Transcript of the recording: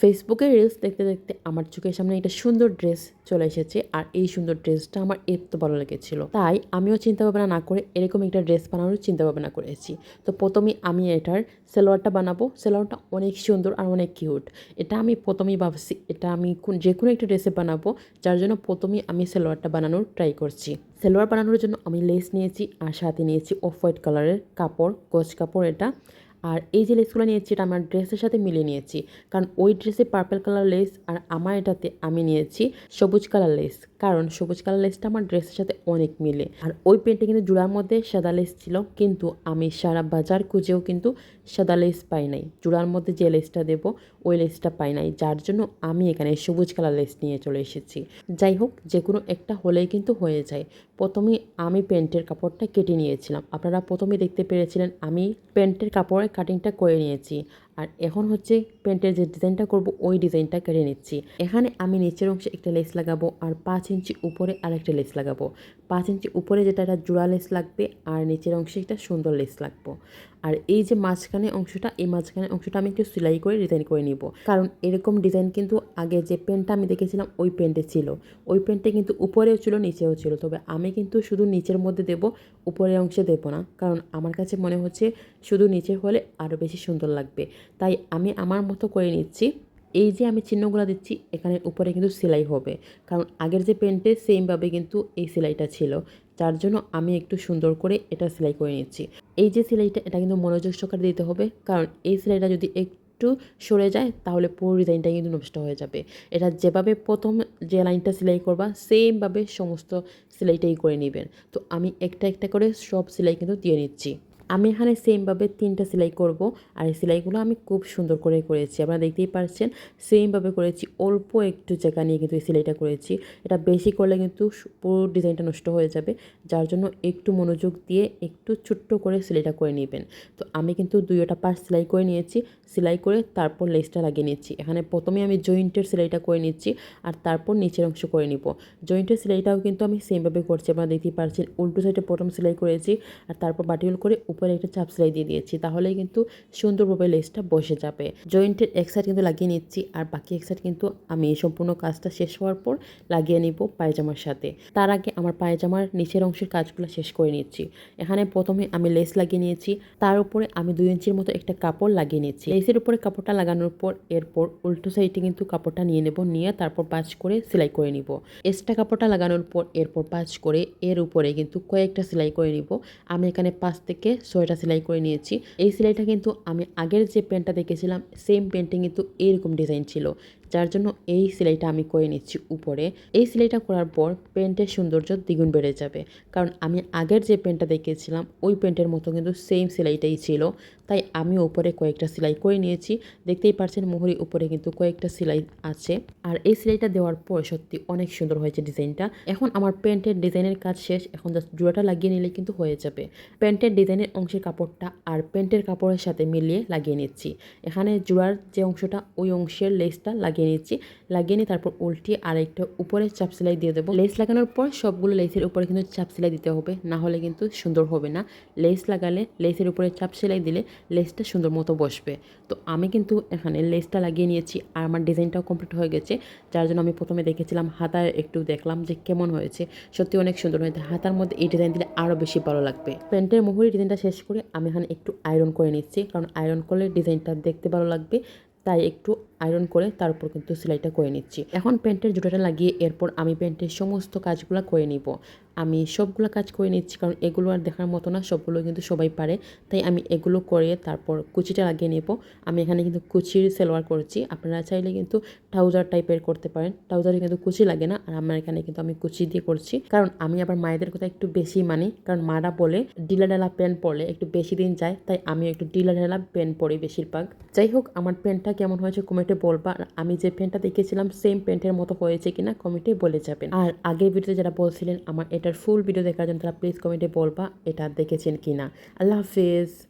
ফেসবুকে রিলস দেখতে দেখতে আমার চোখের সামনে একটা সুন্দর ড্রেস চলে এসেছে আর এই সুন্দর ড্রেসটা আমার এত ভালো লেগেছিল। তাই আমিও চিন্তা ভাবনা না করে এরকম একটা ড্রেস বানানোর চিন্তা ভাবনা করেছি। তো প্রথমেই আমি এটার সেলোয়ারটা বানাবো। সেলোয়ারটা অনেক সুন্দর আর অনেক কিউট এটা আমি প্রথমেই ভাবছি, এটা আমি যে কোনো একটা ড্রেসে বানাবো, যার জন্য প্রথমেই আমি সেলোয়ারটা বানানোর ট্রাই করছি। সেলোয়ার বানানোর জন্য আমি লেস নিয়েছি আর সাথে নিয়েছি অফ হোয়াইট কালারের কাপড় কোচ কাপড় এটা। আর এই যে লেসগুলো নিয়েছি, এটা আমার ড্রেসের সাথে মিলিয়ে নিয়েছি। কারণ ওই ড্রেসে পার্পল কালার লেস আর আমার এটাতে আমি নিয়েছি সবুজ কালার লেস কারণ সবুজ কালার লেসটা আমার ড্রেসের সাথে অনেক মিলে। আর ওই পেন্টে কিন্তু জোড়ার মধ্যে সাদা লেস ছিল, কিন্তু আমি সারা বাজার খুঁজেও কিন্তু সাদা লেস পাই নাই। জোড়ার মধ্যে যে লেসটা দেবো, ওই লেসটা পাই নাই। যার জন্য আমি এখানে সবুজ কালার লেস নিয়ে চলে এসেছি। যাই হোক যে কোনো একটা হলেই কিন্তু হয়ে যায়। প্রথমেই আমি প্যান্টের কাপড়টা কেটে নিয়েছিলাম। আপনারা প্রথমে দেখতে পেরেছিলেন আমি প্যান্টের কাপড়ের কাটিংটা করে নিয়েছি। আর এখন হচ্ছে প্যান্টের যে ডিজাইনটা করব, ওই ডিজাইনটা কেটে নিচ্ছি। এখানে আমি নিচের অংশে একটা লেস লাগাবো আর পাঁচ ইঞ্চি উপরে আরেকটা লেস লাগাবো। পাঁচ ইঞ্চি উপরে যেটা একটা জোড়া লেস লাগবে আর নিচের অংশে একটা সুন্দর লেস লাগবো। আর এই যে মাঝখানে অংশটা, এই মাঝখানে অংশটা আমি একটু সেলাই করে ডিজাইন করে নিব। কারণ এরকম ডিজাইন কিন্তু আগে যে পেনটা আমি দেখেছিলাম, ওই পেনটে ছিল। ওই পেনটে কিন্তু উপরেও ছিল, নিচেও ছিল। তবে আমি কিন্তু শুধু নিচের মধ্যে দেব, উপরের অংশে দেব না। কারণ আমার কাছে মনে হচ্ছে শুধু নিচে হলে আরও বেশি সুন্দর লাগবে। তাই আমি আমার মতো করে নিচ্ছি। এই যে আমি চিহ্নগুলো দিচ্ছি, এখানে উপরে কিন্তু সেলাই হবে। কারণ আগের যে পেন্টে সেমভাবে কিন্তু এই সেলাইটা ছিল। যার জন্য আমি একটু সুন্দর করে এটা সেলাই করে নিচ্ছি। এই যে সেলাইটা, এটা কিন্তু মনোযোগ সহকারে দিতে হবে। কারণ এই সেলাইটা যদি একটু সরে যায়, তাহলে পুরো ডিজাইনটা কিন্তু নষ্ট হয়ে যাবে। এটা যেভাবে প্রথম যে লাইনটা সেলাই করবা সেমভাবে সমস্ত সেলাইটাই করে নেবেন। তো আমি একটা একটা করে সব সেলাই কিন্তু দিয়ে নিচ্ছি। আমি এখানে সেমভাবে তিনটা সেলাই করব। আর এই সেলাইগুলো আমি খুব সুন্দর করে করেছি। আপনারা দেখতেই পাচ্ছেন সেমভাবে করেছি। অল্প একটু জায়গা নিয়ে কিন্তু এই সেলাইটা করেছি। এটা বেশি করলে কিন্তু পুরো ডিজাইনটা নষ্ট হয়ে যাবে। যার জন্য একটু মনোযোগ দিয়ে একটু ছোট্ট করে সেলাইটা করে নেবেন। তো আমি কিন্তু দুইটা পাশ সেলাই করে নিয়েছি। সেলাই করে তারপর লেসটা লাগিয়ে নিচ্ছি। এখানে প্রথমে আমি জয়েন্টের সেলাইটা করে নিচ্ছি আর তারপর নিচের অংশ করে নিব। জয়েন্টের সেলাইটাও কিন্তু আমি সেমভাবে করছি। আপনারা দেখতেই পাচ্ছেন উল্টো সাইডে প্রথম সেলাই করেছি আর তারপর বাটিউল করে উপরে একটা চাপ সেলাই দিয়ে দিয়েছি, তাহলেই কিন্তু সুন্দরভাবে লেসটা বসে যাবে। জয়েন্টের এক সাইড কিন্তু লাগিয়ে নিচ্ছি, আর বাকি এক সাইড কিন্তু আমি সম্পূর্ণ কাজটা শেষ হওয়ার পর লাগিয়ে নিব পায়জামার সাথে। তার আগে আমার পায়জামার নিচের অংশের কাজগুলো শেষ করে নিচ্ছি। এখানে প্রথমে আমি লেস লাগিয়ে নিয়েছি, তার উপরে আমি দুই ইঞ্চির মতো একটা কাপড় লাগিয়ে নিয়েছি লেসের উপরে কাপড়টা লাগানোর পর, এরপর উল্টো সাইডে কিন্তু কাপড়টা নিয়ে নেব, নিয়ে তারপর পাঁচ করে সেলাই করে নিব। এক্সট্রা কাপড়টা লাগানোর পর, এরপর পাঁচ করে এর উপরে কিন্তু কয়েকটা সেলাই করে নিব। আমি এখানে পাঁচ থেকে ছয়টা সেলাই করে নিয়েছি। এই সেলাইটা কিন্তু আমি আগের যে প্যান্টটা দেখেছিলাম সেম প্যান্টে কিন্তু এরকম ডিজাইন ছিল। যার জন্য এই সেলাইটা আমি করে নিচ্ছি উপরে। এই সেলাইটা করার পর প্যান্টের সৌন্দর্য দ্বিগুণ বেড়ে যাবে। কারণ আমি আগের যে প্যান্টটা দেখেছিলাম ওই প্যান্টের মতো কিন্তু সেম সেলাইটাই ছিল। তাই আমি উপরে কয়েকটা সেলাই করে নিয়েছি। দেখতেই পারছেন মোহরি উপরে কিন্তু কয়েকটা সেলাই আছে। আর এই সেলাইটা দেওয়ার পর সত্যি অনেক সুন্দর হয়েছে ডিজাইনটা। এখন আমার প্যান্টের ডিজাইনের কাজ শেষ। এখন জাস্ট জোড়াটা লাগিয়ে নিলে কিন্তু হয়ে যাবে। প্যান্টের ডিজাইনের অংশের কাপড়টা আর প্যান্টের কাপড়ের সাথে মিলিয়ে লাগিয়ে নিচ্ছি। এখানে জোড়ার যে অংশটা, ওই অংশের লেসটা লাগিয়ে নিচ্ছি। লাগিয়ে নিয়ে তারপর উল্টিয়ে আরেকটা উপরে চাপ সেলাই দিয়ে দেবো। লেস লাগানোর পর সবগুলো লেসের উপরে কিন্তু চাপ সেলাই দিতে হবে, না হলে কিন্তু সুন্দর হবে না। লেস লাগালে লেসের উপরে চাপ সেলাই দিলে লেসটা সুন্দর মতো বসবে। তো আমি কিন্তু এখানে লেসটা লাগিয়ে নিয়েছি আর আমার ডিজাইনটাও কমপ্লিট হয়ে গেছে। যার জন্য আমি প্রথমে দেখেছিলাম হাতায় একটু দেখলাম যে কেমন হয়েছে। সত্যি অনেক সুন্দর হয়েছে। হাতার মধ্যে এই ডিজাইন দিলে আরও বেশি ভালো লাগবে। প্যান্টের মুহুরি ডিজাইনটা শেষ করে আমি এখানে একটু আয়রন করে নিচ্ছি। কারণ আয়রন করলে ডিজাইনটা দেখতে ভালো লাগবে। তাই একটু আয়রন করে তার উপর কিন্তু সেলাইটা করে নিচ্ছি। এখন প্যান্টের জুটাটা লাগিয়ে এরপর আমি প্যান্টের সমস্ত কাজগুলো করে নিব। আমি সবগুলো কাজ করে নিচ্ছি কারণ এগুলো আর দেখার মতো না, সবগুলো কিন্তু সবাই পারে। তাই আমি এগুলো করে তারপর কুচিটা লাগিয়ে নেব। আমি এখানে কিন্তু কুচির সেলোয়ার করছি। আপনারা চাইলে কিন্তু ট্রাউজার টাইপের করতে পারেন। ট্রাউজারে কিন্তু কুচি লাগে না আর আমার এখানে কিন্তু আমি কুচি দিয়ে করছি। কারণ আমি আবার মায়েদের কথা একটু বেশি মানি। কারণ মারা বলে ডিলা ডালা প্যান্ট পরলে একটু বেশি দিন যায়। তাই আমি একটু ডিলা ডালা প্যান্ট পরি বেশিরভাগ। যাই হোক, আমার প্যান্টটা কেমন হয়েছে কমেন্টে বলবা আর আমি যে প্যান্টটা দেখেছিলাম সেম প্যান্টের মতো হয়েছে কিনা কমেন্টে বলে যাবেন। আর আগের ভিডিওতে যারা বলছিলেন, আমার এটার ফুল ভিডিও দেখার জন্য তারা প্লিজ কমেন্টে বলবা, এটা দেখেছেন কিনা। আল্লাহ হাফিজ।